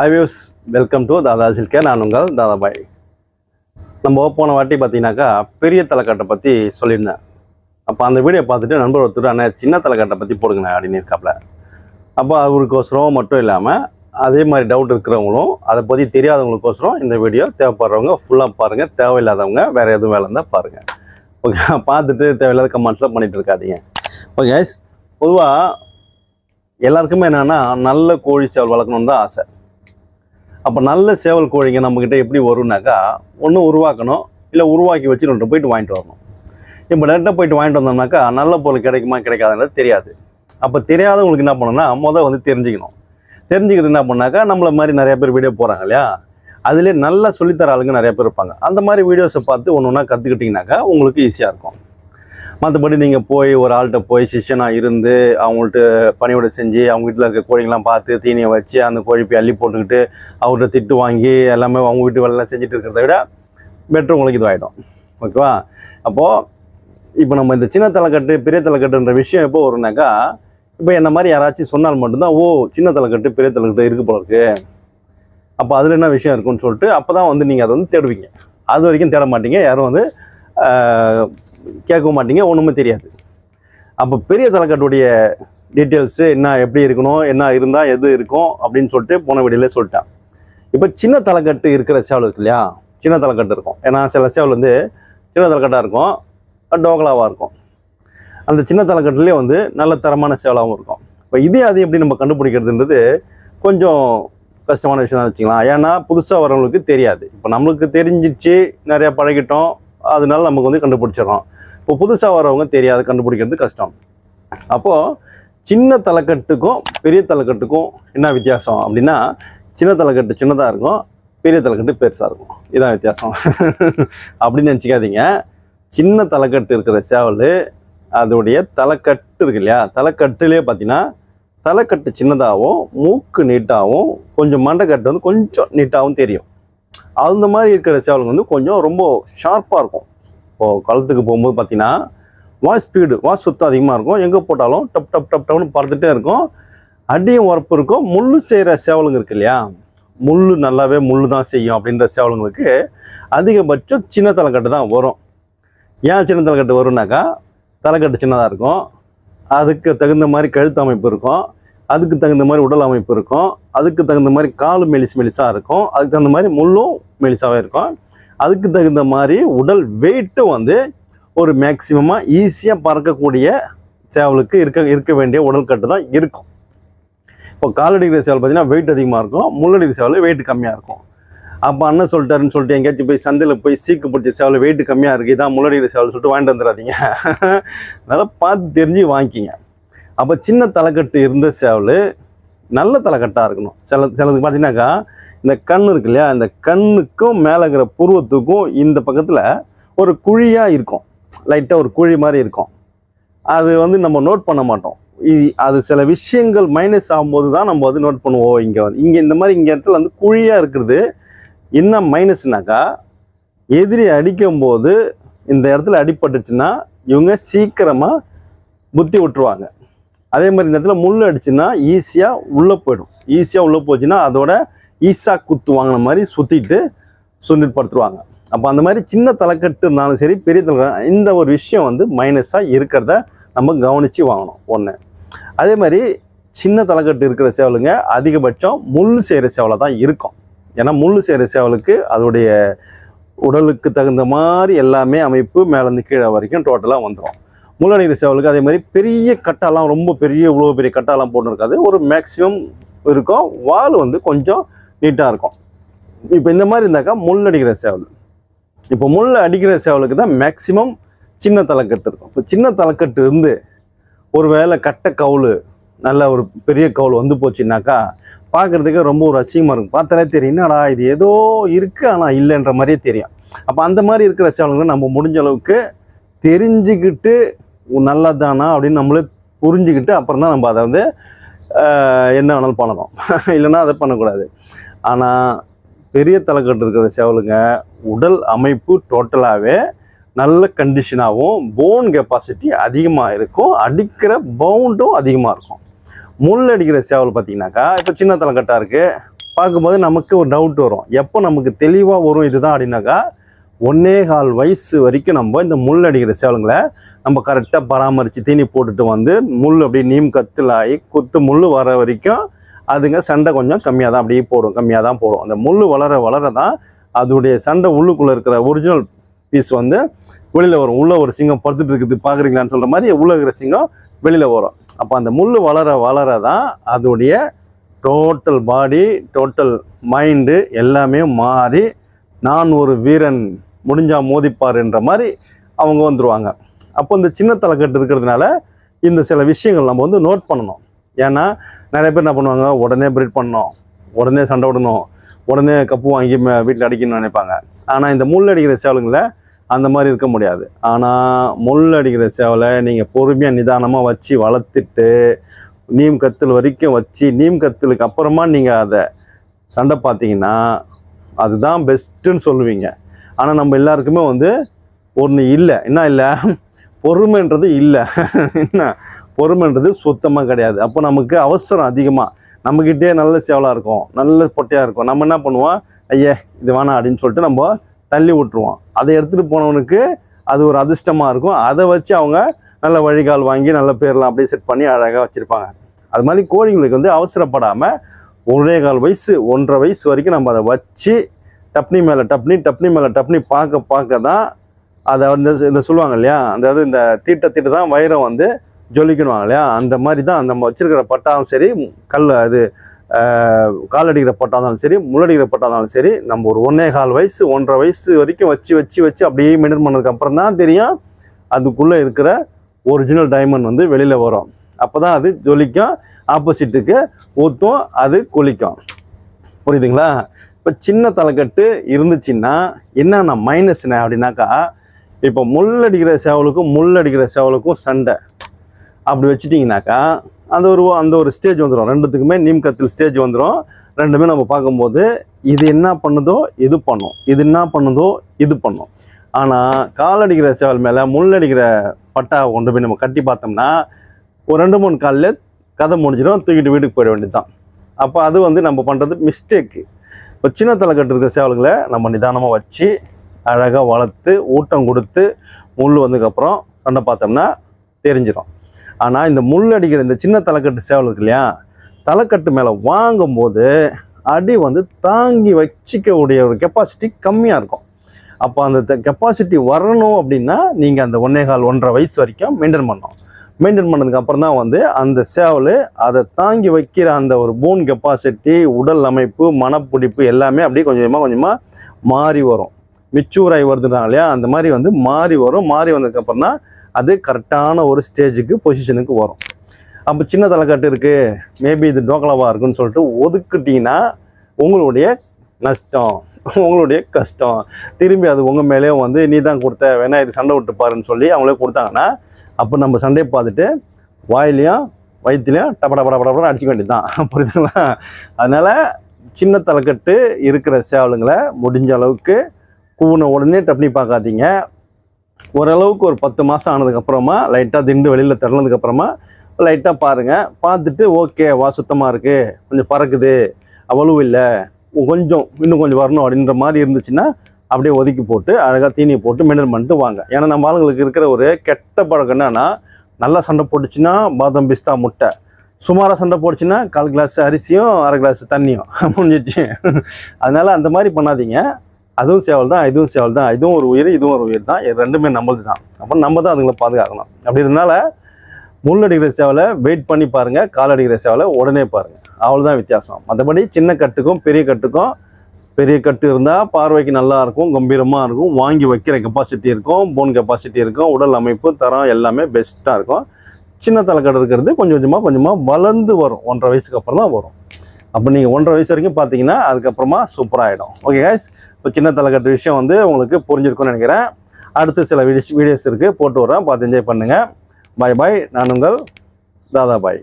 Hi views welcome to Dada silks நான் உங்கள் தாதாபாய். நம்ம போன வாட்டி பார்த்தீங்கன்னாக்கா பெரிய தலைக்கட்டை பற்றி சொல்லியிருந்தேன். அப்போ அந்த வீடியோ பார்த்துட்டு நண்பர் ஒருத்தர் அண்ணா சின்ன தலைக்கட்டை பற்றி போடுங்கண்ணே அப்படின்னு இருக்காப்புல அப்போ அவருக்கோசரம் மட்டும் இல்லாமல் அதே மாதிரி டவுட் இருக்கிறவங்களும் அதை பற்றி தெரியாதவங்களுக்கோசரம் இந்த வீடியோ தேவைப்படுறவங்க ஃபுல்லாக பாருங்கள் தேவையில்லாதவங்க வேறு எதுவும் வேலை இருந்தால் பாருங்கள் ஓகே பார்த்துட்டு தேவையில்லாத கமெண்ட்ஸ்லாம் பண்ணிகிட்டு இருக்காதீங்க. ஓகே பொதுவாக எல்லாருக்குமே என்னென்னா நல்ல கோழி சேவல் வளர்க்கணுன்னு தான் ஆசை. அப்போ நல்ல சேவல் கோழிங்க நம்மக்கிட்ட எப்படி வரும்னாக்கா ஒன்று உருவாக்கணும் இல்லை உருவாக்கி வச்சுட்டு போயிட்டு வாங்கிட்டு வரணும். இப்போ டேரெக்டாக போயிட்டு வாங்கிட்டு வந்தோம்னாக்கா நல்ல பொருள் கிடைக்குமா கிடைக்காதுன்றது தெரியாது. அப்போ தெரியாதவங்களுக்கு என்ன பண்ணணும்னா மொதல் வந்து தெரிஞ்சுக்கணும். தெரிஞ்சுக்கிட்டு என்ன பண்ணாக்கா நம்மள மாதிரி நிறைய பேர் வீடியோ போகிறாங்க இல்லையா? அதிலே நல்லா சொல்லித்தர ஆளுங்க நிறைய பேர் இருப்பாங்க. அந்த மாதிரி வீடியோஸை பார்த்து ஒன்று ஒன்றா கற்றுக்கிட்டிங்கனாக்கா உங்களுக்கு ஈஸியாக இருக்கும். மற்றபடி நீங்கள் போய் ஒரு ஆள்கிட்ட போய் சிஷ்யனாக இருந்து அவங்கள்ட்ட பணியோடு செஞ்சு அவங்க வீட்டில் இருக்க கோழிங்கெல்லாம் பார்த்து தீனியை வச்சு அந்த கோழி போய் அள்ளி போட்டுக்கிட்டு அவர்கிட்ட திட்டு வாங்கி எல்லாமே அவங்க வீட்டு வேலைலாம் செஞ்சுட்டு இருக்கிறத விட பெட்ரு உங்களுக்கு இதுவாகிடும் ஓகேவா அப்போது இப்போ நம்ம இந்த சின்ன தலைக்கட்டு பெரிய தலைக்கட்டுன்ற விஷயம் எப்போ வரும்னாக்கா இப்போ என்ன மாதிரி யாராச்சும் சொன்னால் மட்டும்தான் ஓ சின்ன தலைக்கட்டு பெரிய தலைக்கட்டு இருக்கு போல இருக்கு. அப்போ அதில் என்ன விஷயம் இருக்குன்னு சொல்லிட்டு அப்போ தான் வந்து நீங்கள் அதை வந்து தேடுவீங்க. அது வரைக்கும் தேட மாட்டீங்க. யாரும் வந்து கேட்கவும் மாட்டீங்க ஒன்றுமே தெரியாது. அப்போ பெரிய தலைக்கட்டுடைய டீட்டெயில்ஸு என்ன எப்படி இருக்கணும் என்ன இருந்தால் எது இருக்கும் அப்படின்னு சொல்லிட்டு போன வீடியோலே சொல்லிட்டேன். இப்போ சின்ன தலைக்கட்டு இருக்கிற சேவல் இருக்கு இல்லையா? சின்ன தலைக்கட்டு இருக்கும். ஏன்னா சில சேவல் வந்து சின்ன தலைக்கட்டாக இருக்கும் டோகலாவாக இருக்கும். அந்த சின்ன தலைக்கட்டுலேயே வந்து நல்ல தரமான சேவலாகவும் இருக்கும். இப்போ இதே அது எப்படி நம்ம கண்டுபிடிக்கிறதுன்றது கொஞ்சம் கஷ்டமான விஷயம் தான் வச்சுக்கலாம். ஏன்னா புதுசாக வரவங்களுக்கு தெரியாது. இப்போ நம்மளுக்கு தெரிஞ்சிச்சு நிறையா பழகிட்டோம் அதனால நமக்கு வந்து கண்டுபிடிச்சிடறோம். இப்போ புதுசாக வரவங்க தெரியாது கண்டுபிடிக்கிறது கஷ்டம். அப்போது சின்ன தலைக்கட்டுக்கும் பெரிய தலைக்கட்டுக்கும் என்ன வித்தியாசம் அப்படின்னா சின்ன தலைக்கட்டு சின்னதாக இருக்கும் பெரிய தலைக்கட்டு பெருசாக இருக்கும். இதான் வித்தியாசம். அப்படின்னு நினச்சிக்காதீங்க. சின்ன தலைக்கட்டு இருக்கிற சேவல் அதோடைய தலைக்கட்டு இருக்கு இல்லையா? தலைக்கட்டுலேயே பார்த்தீங்கன்னா தலைக்கட்டு சின்னதாகவும் மூக்கு நீட்டாகவும் கொஞ்சம் மண்டைக்கட்டு வந்து கொஞ்சம் நீட்டாகவும் தெரியும். அந்த மாதிரி இருக்கிற சேவலுங்க வந்து கொஞ்சம் ரொம்ப ஷார்ப்பாக இருக்கும். இப்போது களத்துக்கு போகும்போது பார்த்தீங்கன்னா வாய்ஸ் ஸ்பீடு வாய்ஸ் சுத்தம் அதிகமாக இருக்கும். எங்கே போட்டாலும் டப் டப் டப் டப்னு பறந்துகிட்டே இருக்கும். அடியும் உரப்பு இருக்கும். முள்ளு செய்கிற சேவலுங்க இருக்கு இல்லையா? முள் நல்லாவே முள்ளு தான் செய்யும் அப்படின்ற சேவலுங்களுக்கு அதிகபட்சம் சின்ன தலைக்கட்டு தான் வரும். ஏன் சின்ன தலைக்கட்டு வரும்னாக்கா தலைக்கட்டு சின்னதாக இருக்கும். அதுக்கு தகுந்த மாதிரி கழுத்து அமைப்பு இருக்கும். அதுக்கு தகுந்த மாதிரி உடல் அமைப்பு இருக்கும். அதுக்கு தகுந்த மாதிரி கால் மெலிஸ் மெலிசாக இருக்கும். அதுக்கு தகுந்த மாதிரி முள்ளும் மெலிசாகவே இருக்கும். அதுக்கு தகுந்த மாதிரி உடல் வெயிட்டும் வந்து ஒரு மேக்சிமமாக ஈஸியாக பறக்கக்கூடிய சேவலுக்கு இருக்க இருக்க வேண்டிய உடல் கட்டு தான் இருக்கும். இப்போ காலடிக்கிற சேவல் பார்த்தீங்கன்னா வெயிட் அதிகமாக இருக்கும். முள்ளடிக்கிற சேவல் வெயிட் கம்மியாக இருக்கும். அப்போ அண்ணன் சொல்லிட்டாருன்னு சொல்லிட்டு எங்கேயாச்சும் போய் சந்தையில் போய் சீக்கு பிடிச்ச சேவல் வெயிட் கம்மியாக இருக்குது இதான் முள்ளடிக்கிற சேவல் சொல்லிட்டு வாங்கிட்டு வந்துடாதீங்க. அதனால் பார்த்து தெரிஞ்சு வாங்கிக்கிங்க. அப்போ சின்ன தலைக்கட்டு இருந்த சேவல் நல்ல தலைக்கட்டாக இருக்கணும். சில சிலதுக்கு பார்த்தீங்கன்னாக்கா இந்த கண் இருக்கு இல்லையா இந்த கண்ணுக்கும் மேலே இருக்கிற புருவத்துக்கும் இந்த பக்கத்தில் ஒரு குழியாக இருக்கும். லைட்டாக ஒரு குழி மாதிரி இருக்கும். அது வந்து நம்ம நோட் பண்ண மாட்டோம். இ- அது சில விஷயங்கள் மைனஸ் ஆகும்போது தான் நம்ம வந்து நோட் பண்ணுவோம். இங்கே வந்து இங்கே இந்த மாதிரி இங்கே இடத்துல வந்து குழியாக இருக்கிறது என்ன மைனஸ்னாக்கா எதிரி அடிக்கும்போது இந்த இடத்துல அடிபட்டுச்சுன்னா இவங்க சீக்கிரமாக புத்தி விட்டுருவாங்க. அதே மாதிரி இந்த இடத்துல முள் அடிச்சுன்னா ஈஸியாக உள்ளே போயிடும். ஈஸியாக உள்ளே போச்சுன்னா அதோட ஈஸா குத்து வாங்கின மாதிரி சுற்றிட்டு சுண்டிட்டு படுத்துருவாங்க. அப்போ அந்த மாதிரி சின்ன தலைக்கட்டு இருந்தாலும் சரி பெரிய தலைக்கட்டு இந்த ஒரு விஷயம் வந்து மைனஸாக இருக்கிறத நம்ம கவனித்து வாங்கணும் ஒன்று அதே மாதிரி சின்ன தலைக்கட்டு இருக்கிற சேவலுங்க அதிகபட்சம் முள் செய்கிற சேவலாக தான் இருக்கும். ஏன்னா முள் செய்கிற சேவலுக்கு அதோடைய உடலுக்கு தகுந்த மாதிரி எல்லாமே அமைப்பு மேலேருந்து கீழே வரைக்கும் டோட்டலாக வந்துடும் முள்ளடிக்கிற சேவலுக்கு அதே மாதிரி பெரிய கட்டாலாம் ரொம்ப பெரிய இவ்வளோ பெரிய கட்டாலாம் போட்டு இருக்காது ஒரு மேக்ஸிமம் இருக்கும். வால் வந்து கொஞ்சம் நீட்டாக இருக்கும். இப்போ இந்த மாதிரி இருந்தாக்கா முள் அடிக்கிற சேவல். இப்போ முள் அடிக்கிற சேவலுக்கு தான் மேக்ஸிமம் சின்ன தலைக்கட்டு இருக்கும். இப்போ சின்ன தலைக்கட்டு இருந்து ஒரு வேளை கட்டை கவுள் நல்ல ஒரு பெரிய கவுள் வந்து போச்சுன்னாக்கா பார்க்குறதுக்கு ரொம்ப ஒரு அசிங்கமாக இருக்கும். பார்த்தாலே தெரியும். என்னடா இது ஏதோ இருக்குது ஆனால் இல்லைன்ற மாதிரியே தெரியும். அப்போ அந்த மாதிரி இருக்கிற சேவலுங்க நம்ம முடிஞ்ச அளவுக்கு தெரிஞ்சுக்கிட்டு நல்லதானா அப்படின்னு நம்மளே புரிஞ்சுக்கிட்டு அப்புறம் தான் நம்ம அதை வந்து என்ன வேணாலும் பண்ணணும். இல்லைன்னா அதை பண்ணக்கூடாது. ஆனால் பெரிய தலைக்கட்டு இருக்கிற சேவலுங்க உடல் அமைப்பு டோட்டலாகவே நல்ல கண்டிஷனாகவும் போன் கெப்பாசிட்டி அதிகமாக இருக்கும் அடிக்கிற பவுண்டும் அதிகமாக இருக்கும். முள் அடிக்கிற சேவல் பார்த்தீங்கன்னாக்கா இப்போ சின்ன தலைக்கட்டாக இருக்குது பார்க்கும்போது நமக்கு ஒரு டவுட் வரும். எப்போ நமக்கு தெளிவாக வரும் இதுதான் அப்படின்னாக்கா ஒன்னே கால் வயசு வரைக்கும் நம்ம இந்த முள் அடிக்கிற சேவலுங்களை நம்ம கரெக்டாக பராமரித்து தீனி போட்டுட்டு வந்து முள் அப்படியே நீம் கத்துலாகி குத்து முள் வர வரைக்கும் அதுங்க சண்டை கொஞ்சம் கம்மியாக தான் அப்படியே போடும் கம்மியாக தான் போடும். அந்த முள் வளர வளர தான் அதோடைய சண்டை உள்ளுக்குள்ளே இருக்கிற ஒரிஜினல் பீஸ் வந்து வெளியில் வரும். உள்ளே ஒரு சிங்கம் படுத்துட்டு இருக்குது பார்க்குறீங்களான்னு சொல்கிற மாதிரி உள்ளே இருக்கிற சிங்கம் வெளியில் வரும். அப்போ அந்த முள் வளர வளர தான் அதோடைய டோட்டல் பாடி டோட்டல் மைண்டு எல்லாமே மாறி நான் ஒரு வீரன் முடிஞ்சால் மோதிப்பார் என்ற மாதிரி அவங்க வந்துடுவாங்க அப்போ இந்த சின்ன தலைக்கட்டு இருக்கிறதுனால இந்த சில விஷயங்கள் நம்ம வந்து நோட் பண்ணணும். ஏன்னா நிறைய பேர் என்ன பண்ணுவாங்க? உடனே பிரீட் பண்ணணும் உடனே சண்டை விடணும் உடனே கப்பு வாங்கி வீட்டில் அடிக்கணும்னு நினைப்பாங்க. ஆனால் இந்த முள் அடிக்கிற சேவலுங்களை அந்த மாதிரி இருக்க முடியாது. ஆனால் முள் அடிக்கிற சேவலை நீங்கள் பொறுமையாக நிதானமாக வச்சு வளர்த்துட்டு நீம் கத்தில் வரைக்கும் வச்சு நீம் கத்தலுக்கு அப்புறமா நீங்கள் அதை சண்டை பார்த்தீங்கன்னா அதுதான் பெஸ்ட்டுன்னு சொல்லுவீங்க. ஆனால் நம்ம எல்லாருக்குமே வந்து ஒன்று இல்லை. என்ன இல்லை? பொறுமைன்றது இல்லை. என்ன? பொறுமைன்றது சுத்தமாக கிடையாது. அப்போ நமக்கு அவசரம் அதிகமாக நம்மக்கிட்டே நல்ல சேவலாக இருக்கும். நல்ல பொட்டையாக இருக்கும். நம்ம என்ன பண்ணுவோம்? ஐயே இது வேணாம் அப்படின்னு சொல்லிட்டு நம்ம தள்ளி விட்டுருவோம். அதை எடுத்துகிட்டு போனவனுக்கு அது ஒரு அதிர்ஷ்டமாக இருக்கும். அதை வச்சு அவங்க நல்ல வழிகால் வாங்கி நல்ல பேர்லாம் அப்படியே செட் பண்ணி அழகாக வச்சுருப்பாங்க. அது மாதிரி கோழிங்களுக்கு வந்து அவசரப்படாமல் ஒரே கால் வயசு ஒன்றரை வயசு வரைக்கும் நம்ம அதை வச்சு டப்னி மேலே டப்னி டப்னி மேலே டப்னி பார்க்க பார்க்க தான் அதை வந்து இந்த சொல்லுவாங்க இல்லையா? அதாவது இந்த தீட்ட தீட்ட தான் வைரம் வந்து ஜொலிக்கணுவாங்க இல்லையா? அந்த மாதிரி தான் நம்ம வச்சிருக்கிற பட்டாவும் சரி கல் அது காலடிக்கிற கால் அடிக்கிற பட்டா இருந்தாலும் சரி முள்ளடிக்கிற பட்டா இருந்தாலும் சரி நம்ம ஒரு ஒன்றே கால் வயசு ஒன்றரை வயசு வரைக்கும் வச்சு வச்சு வச்சு அப்படியே மெயின்டைன் பண்ணதுக்கப்புறம் தான் தெரியும் அதுக்குள்ளே இருக்கிற ஒரிஜினல் டைமண்ட் வந்து வெளியில் வரும். அப்போ தான் அது ஜொலிக்கும் ஆப்போசிட்டுக்கு ஊற்றும் அது குளிக்கும். புரியுதுங்களா? இப்போ சின்ன தலைக்கட்டு இருந்துச்சுன்னா என்னென்ன மைனஸ் என்ன அப்படின்னாக்கா இப்போ முள் அடிக்கிற சேவலுக்கும் முள் அடிக்கிற சேவலுக்கும் சண்டை. அப்படி வச்சுட்டிங்கனாக்கா அந்த ஒரு அந்த ஒரு ஸ்டேஜ் வந்துடும் ரெண்டுத்துக்குமே நீம் கத்தில் ஸ்டேஜ் வந்துடும் ரெண்டுமே நம்ம பார்க்கும்போது இது என்ன பண்ணுதோ இது பண்ணும். இது என்ன பண்ணுதோ இது பண்ணும். ஆனால் கால் அடிக்கிற சேவல் மேலே முள் அடிக்கிற பட்டாவை கொண்டு போய் நம்ம கட்டி பார்த்தோம்னா ஒரு ரெண்டு மூணு காலில் கதை முடிஞ்சிடும். தூக்கிட்டு வீட்டுக்கு போயிட வேண்டியது தான் அப்போ அது வந்து நம்ம பண்ணுறது மிஸ்டேக்கு இப்போ சின்ன தலைக்கட்டு இருக்கிற சேவல்களை நம்ம நிதானமாக வச்சு அழகாக வளர்த்து ஊட்டம் கொடுத்து முள் வந்ததுக்கப்புறம் சண்டை பார்த்தோம்னா தெரிஞ்சிடும். ஆனால் இந்த முள் அடிக்கிற இந்த சின்ன தலைக்கட்டு சேவல் இருக்கு இல்லையா தலைக்கட்டு மேலே வாங்கும்போது அடி வந்து தாங்கி வச்சிக்கக்கூடிய ஒரு கெப்பாசிட்டி கம்மியாக இருக்கும். அப்போ அந்த கெப்பாசிட்டி வரணும் அப்படின்னா நீங்கள் அந்த ஒன்னே கால் ஒன்றரை வயசு வரைக்கும் மெயின்டைன் பண்ணணும். மெயின்டைன் பண்ணதுக்கு அப்புறம் தான் வந்து அந்த சேவல் அதை தாங்கி வைக்கிற அந்த ஒரு போன் கெப்பாசிட்டி உடல் அமைப்பு மனப்பிடிப்பு எல்லாமே அப்படியே கொஞ்சம் கொஞ்சமாக கொஞ்சமாக மாறி வரும். மெச்சூர் ஆகி இல்லையா? அந்த மாதிரி வந்து மாறி வரும். மாறி வந்ததுக்கப்புறம் தான் அது கரெக்டான ஒரு ஸ்டேஜுக்கு பொசிஷனுக்கு வரும். அப்போ சின்ன தலைக்கட்டு இருக்குது மேபி இது டோக்கலாவாக இருக்குன்னு சொல்லிட்டு ஒதுக்கிட்டீங்கன்னா உங்களுடைய நஷ்டம் உங்களுடைய கஷ்டம். திரும்பி அது உங்கள் மேலேயும் வந்து நீ தான் கொடுத்த வேணா இது சண்டை விட்டு பாருன்னு சொல்லி அவங்களே கொடுத்தாங்கன்னா அப்போ நம்ம சண்டையை பார்த்துட்டு வாயிலையும் வயிற்றுலையும் டப டப டப டபடா அடிச்சுக்க வேண்டியது தான் புரியுதுங்களா? அதனால் சின்ன தலைக்கட்டு இருக்கிற சேவலுங்களை முடிஞ்ச அளவுக்கு கூன உடனே டப்னி பார்க்காதீங்க. ஓரளவுக்கு ஒரு பத்து மாதம் ஆனதுக்கப்புறமா லைட்டாக திண்டு வெளியில் தள்ளினதுக்கப்புறமா லைட்டாக பாருங்கள் பார்த்துட்டு ஓகே வா சுத்தமாக இருக்குது கொஞ்சம் பறக்குது. அவ்வளவு இல்லை. கொஞ்சம் இன்னும் கொஞ்சம் வரணும் அப்படின்ற மாதிரி இருந்துச்சுன்னா அப்படியே ஒதுக்கி போட்டு அழகாக தீனியை போட்டு மெயின்டைன் பண்ணிட்டு வாங்க. ஏன்னா நம்ம ஆளுங்களுக்கு இருக்கிற ஒரு கெட்ட பழக்கம் என்னென்னா நல்லா சண்டை போட்டுச்சுன்னா பாதம் பிஸ்தா முட்டை. சுமாராக சண்டை போட்டுச்சுன்னா கால் கிளாஸ் அரிசியும் அரை கிளாஸ் தண்ணியும். முடிஞ்சிச்சு அதனால் அந்த மாதிரி பண்ணாதீங்க. அதுவும் சேவல் தான் இதுவும் சேவல் தான் இதுவும் ஒரு உயிர் இதுவும் ஒரு உயிர் தான். இது ரெண்டுமே நம்மளது தான். அப்போ நம்ம தான் அதுங்களை பாதுகாக்கணும். அப்படி இருந்தால முள் அடிக்கிற சேவலை வெயிட் பண்ணி பாருங்கள் கால் அடிக்கிற சேவலை உடனே பாருங்கள் அவ்வளோதான் வித்தியாசம். மற்றபடி சின்ன கட்டுக்கும் பெரிய கட்டுக்கும் பெரிய கட்டு இருந்தால் பார்வைக்கு நல்லா இருக்கும் கம்பீரமாக இருக்கும். வாங்கி வைக்கிற கெப்பாசிட்டி இருக்கும் போன் கெப்பாசிட்டி இருக்கும் உடல் அமைப்பு தரம் எல்லாமே பெஸ்ட்டாக இருக்கும். சின்ன தலைக்கட்டு இருக்கிறது கொஞ்சம் கொஞ்சமாக கொஞ்சமாக வளர்ந்து வரும். ஒன்றரை வயசுக்கு அப்புறம் தான் வரும். அப்போ நீங்கள் ஒன்றரை வயசு வரைக்கும் பார்த்தீங்கன்னா அதுக்கப்புறமா சூப்பராக ஆகிடும் ஓகே கைஸ் இப்போ சின்ன தலைக்கட்டு விஷயம் வந்து உங்களுக்கு புரிஞ்சிருக்கும்னு நினைக்கிறேன். அடுத்து சில வீடியோஸ் வீடியோஸ் இருக்குது போட்டு விட்றேன். பார்த்து என்ஜாய் பண்ணுங்கள் பாய் பாய் நான் உங்கள் தாதா பாய்.